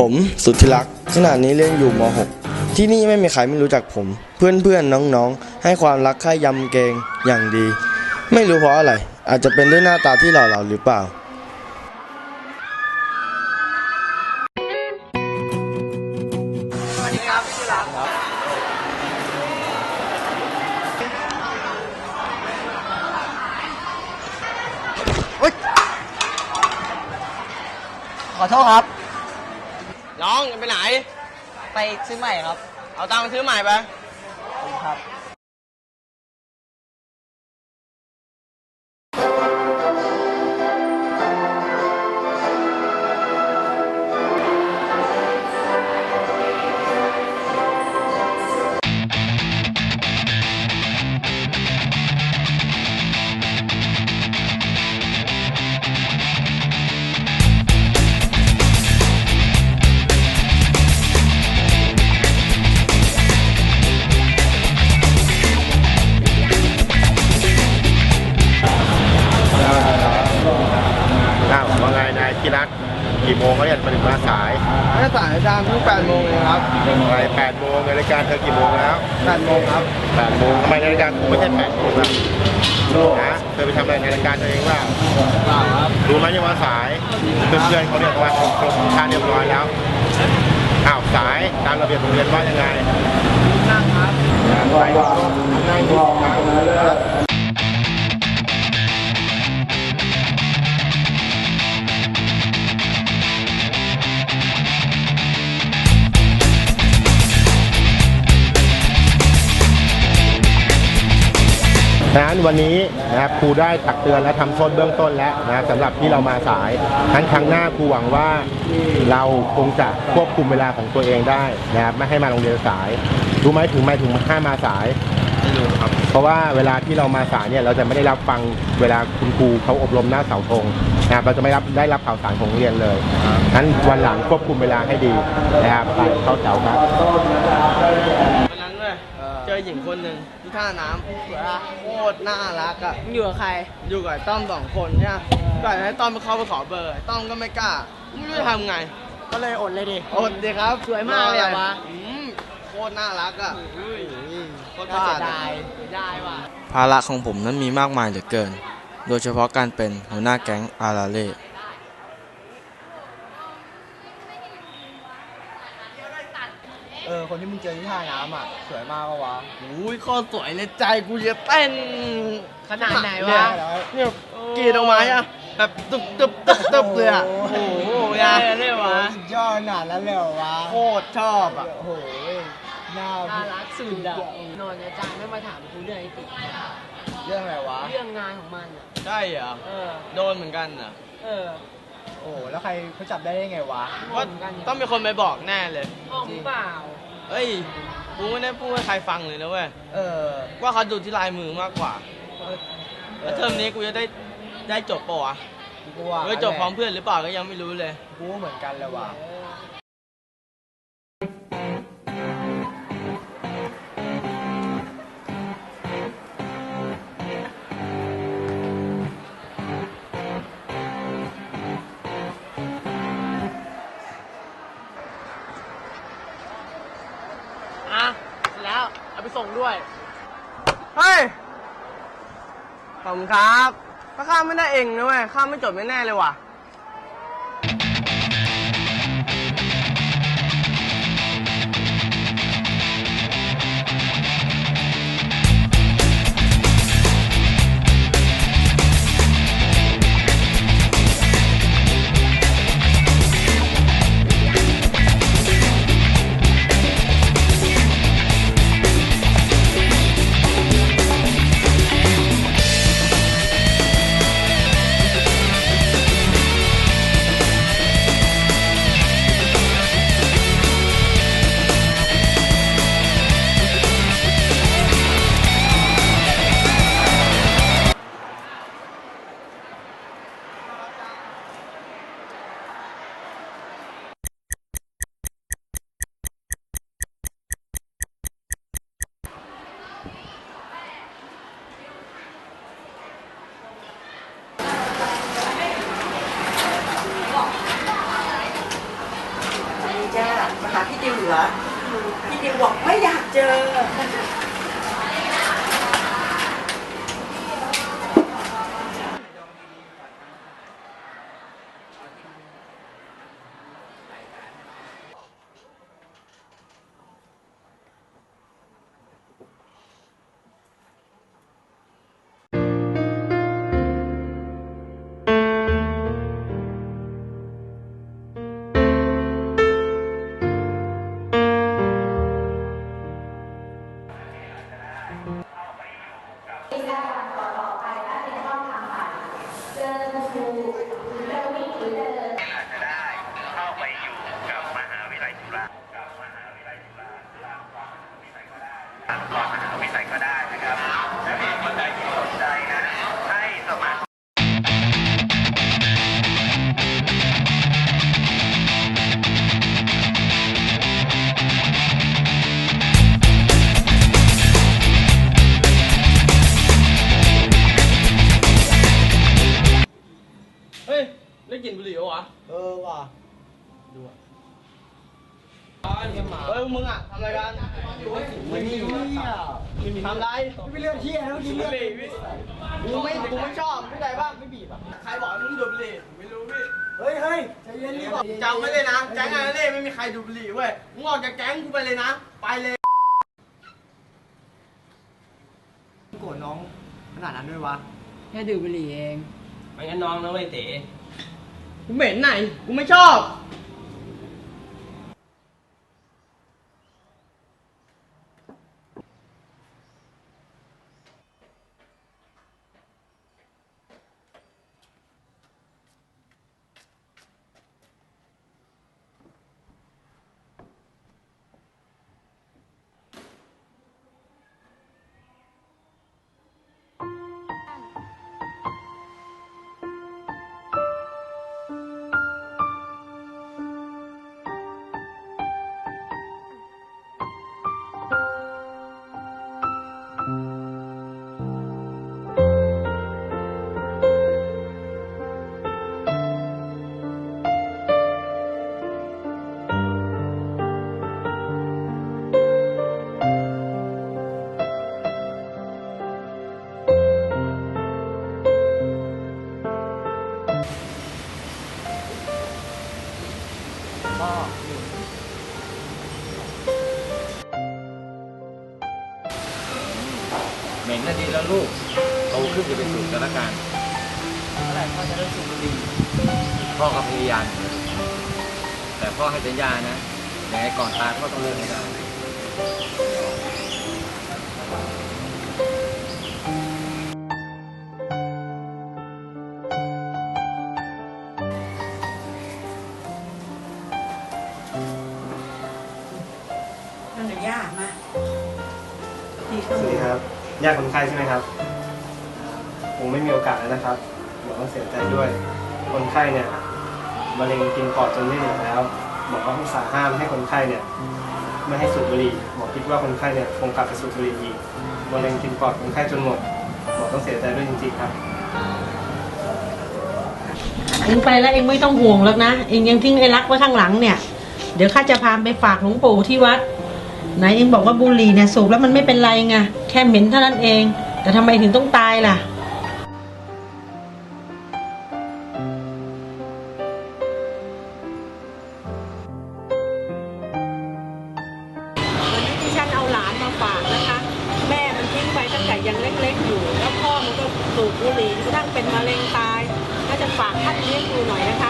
ผมสุทธิรักษ์ขณะนี้เรียนอยู่ม .6 ที่นี่ไม่มีใครไม่รู้จักผม เพื่อนๆน้องๆ ให้ความรักคร่ยำเกงอย่างดี ไม่รู้เพราะอะไร อาจจะเป็นด้วยหน้าตาที่หล่อเหลาหรือเปล่าขอโทษครับ องจะไปไหน ไปซื้อใหม่ครับ เอาตังค์ไปซื้อใหม่ไป ครับ สายอาจารย์เพิ่งแปดโมงเองครับไปแปดโมงนาฬิกาเธอกี่โมงแล้วแปดโมงครับแปดโมงทำไมนาฬิกากูไม่ใช่แปดโมงล่ะนะเธอไปทำอะไรนาฬิกาเธอเองว่าเปล่าครับรู้ไหมเนี่ยว่าสายเพื่อนๆเขาเนี่ยมาครบครบค่าเรียบร้อยแล้วอ้าวสายตามระเบียบโรงเรียนว่ายังไงนั่งครับ วันนี้นะครับครูได้ตักเตือนและทำโทษเบื้องต้นแล้วนะครับสำหรับที่เรามาสายทั้นครั้งหน้าครูหวังว่าเราคงจะควบคุมเวลาของตัวเองได้นะครับไม่ให้มาโรงเรียนสายรู้ไหมถึงไม่ถึงห้ามมาสาย ไม่รู้ครับ เพราะว่าเวลาที่เรามาสายเนี่ยเราจะไม่ได้รับฟังเวลาคุณครูเขาอบรมหน้าเสาธงนะครับเราจะไม่รับได้รับข่าวสารของโรงเรียนเลยนั้นวันหลังควบคุมเวลาให้ดีนะครับไปเข้าแถวครับ หญิงคนหนึ่งที่ท่าน้ำโคตรน่ารักอะอยู่กับใคร อยู่กับไอ้ต้อมสองคนเนี่ยก่อนให้ต้อมไปเข้าไปขอเบอร์ไอ้ต้อมก็ไม่กล้าไม่รู้จะทำไงก็เลยอดเลยดิ อดดีครับสวยมากเลยอะวะ อืมโคตรน่ารักอะโคตรน่าพลาเสีดยอะดายเสียดายว่ะภาระของผมนั้นมีมากมายเหลือเกิน โดยเฉพาะการเป็นหัวหน้าแก๊งอาราเล่ ออคนที่มึงเจอที่ท่าน้ำอะ สวยมากปะวะอุ้ยโคตรสวยเลยใจกูจะเต้นขนาดไหนวะเนี่ยเนี่ยกรีดออกมาอะแบบตึบตึบตึบตึบเลยอะ โอ้โหยาได้เลยวะยอดขนาดนั้นเลยเหรอวะ โคตรชอบอะ โอ้โหน่ารักสุดอะนอนอาจารย์ไม่มาถามกูเรื่องไอ้ติเรื่องอะไรวะ เรื่องงานของมันอะใช่เหรอเออโดนเหมือนกันอะ เออโอ้แล้วใครเขาจับได้ไงวะว่าต้องมีคนไปบอกแน่เลยอ้อมเปล่า เอ้ยกูไม่ได้พูดให้ใครฟังเลยนะเว้ยเออว่าเขาดูที่ลายมือมากกว่าแล้วเทอมนี้กูจะได้ได้จบปะวะกูว่าเฮ้ยจบพร้อมเพื่อนหรือเปล่าก็ยังไม่รู้เลย กูเหมือนกันเลยว่ะอะ เอาไปส่งด้วย เฮ้ย ขอบคุณครับ ถ้าข้าไม่ได้เองนะเว้ยข้าไม่จบแน่เลยว่ะ ย่มาหาพี่ติวเหรอพี่ติวบอกไม่อยากเจอ เฮ้ยมึงอะทำอะไรกันไม่มีทำไรไม่เรื่องเที่ยแล้วกินบุหรี่พี่กูไม่กูไม่ชอบไม่ได้บ้างไม่บีบอะใครบอกให้มึงดูดบุหรี่ผมไม่รู้พี่เฮ้ยเฮ้ยใจเย็นดิบอกจำไว้เลยนะแก๊งอะไรเล่ไม่มีใครดูดบุหรี่เว้ยมึงออกจากแก๊งกูไปเลยนะ ไปเลยโกรธน้องขนาดนั้นด้วยวะแค่ดื่มบุหรี่เองไม่งั้นน้องนะเว้ยเต๋กูเหม็นไหนกูไม่ชอบ ม็นน่ะดีแล้วลูกโตขึ้นจะเป็นสูตรกันละกันเมื่อไหร่พ่อจะเลิกสูบบุหรี่พ่อก็พยายามอยู่แต่พ่อให้สัญญานะยังไงก่อนตายพ่อต้องเลิกให้ได้ ญาติคนไข้ใช่ไหมครับผมไม่มีโอกาสแล้วนะครับหมอต้องเสียใจด้วย คนไข้เนี่ยมะเร็งกินปอดจนไม่เหลือแล้ว หมอก็อุตส่าห้ามให้คนไข้เนี่ยไม่ให้สูบบุหรี่หมอคิดว่าคนไข้เนี่ยคงกลับไปสูบบุหรี่อีกมะเร็งกินปอดคนไข้จนหมด หมอต้องเสียใจด้วยจริงๆครับ เองไปแล้วเองไม่ต้องห่วงแล้วนะ เองยังทิ้งไอ้รักไว้ข้างหลังเนี่ย เดี๋ยวข้าจะพาไปฝากหลวงปู่ที่วัด ไหนเองบอกว่าบุหรี่เนี่ยสูบแล้วมันไม่เป็นไรไงแค่เหม็นเท่านั้นเอง แต่ทำไมถึงต้องตายล่ะ วันนี้ที่ฉันเอาหลานมาฝากนะคะ แม่มันทิ้งไปตั้งแต่ยังเล็กๆอยู่ แล้วพ่อมันก็สูบบุหรี่จนกระทั่งเป็นมะเร็งตายก็จะฝากท่านเลี้ยงดูหน่อยนะคะ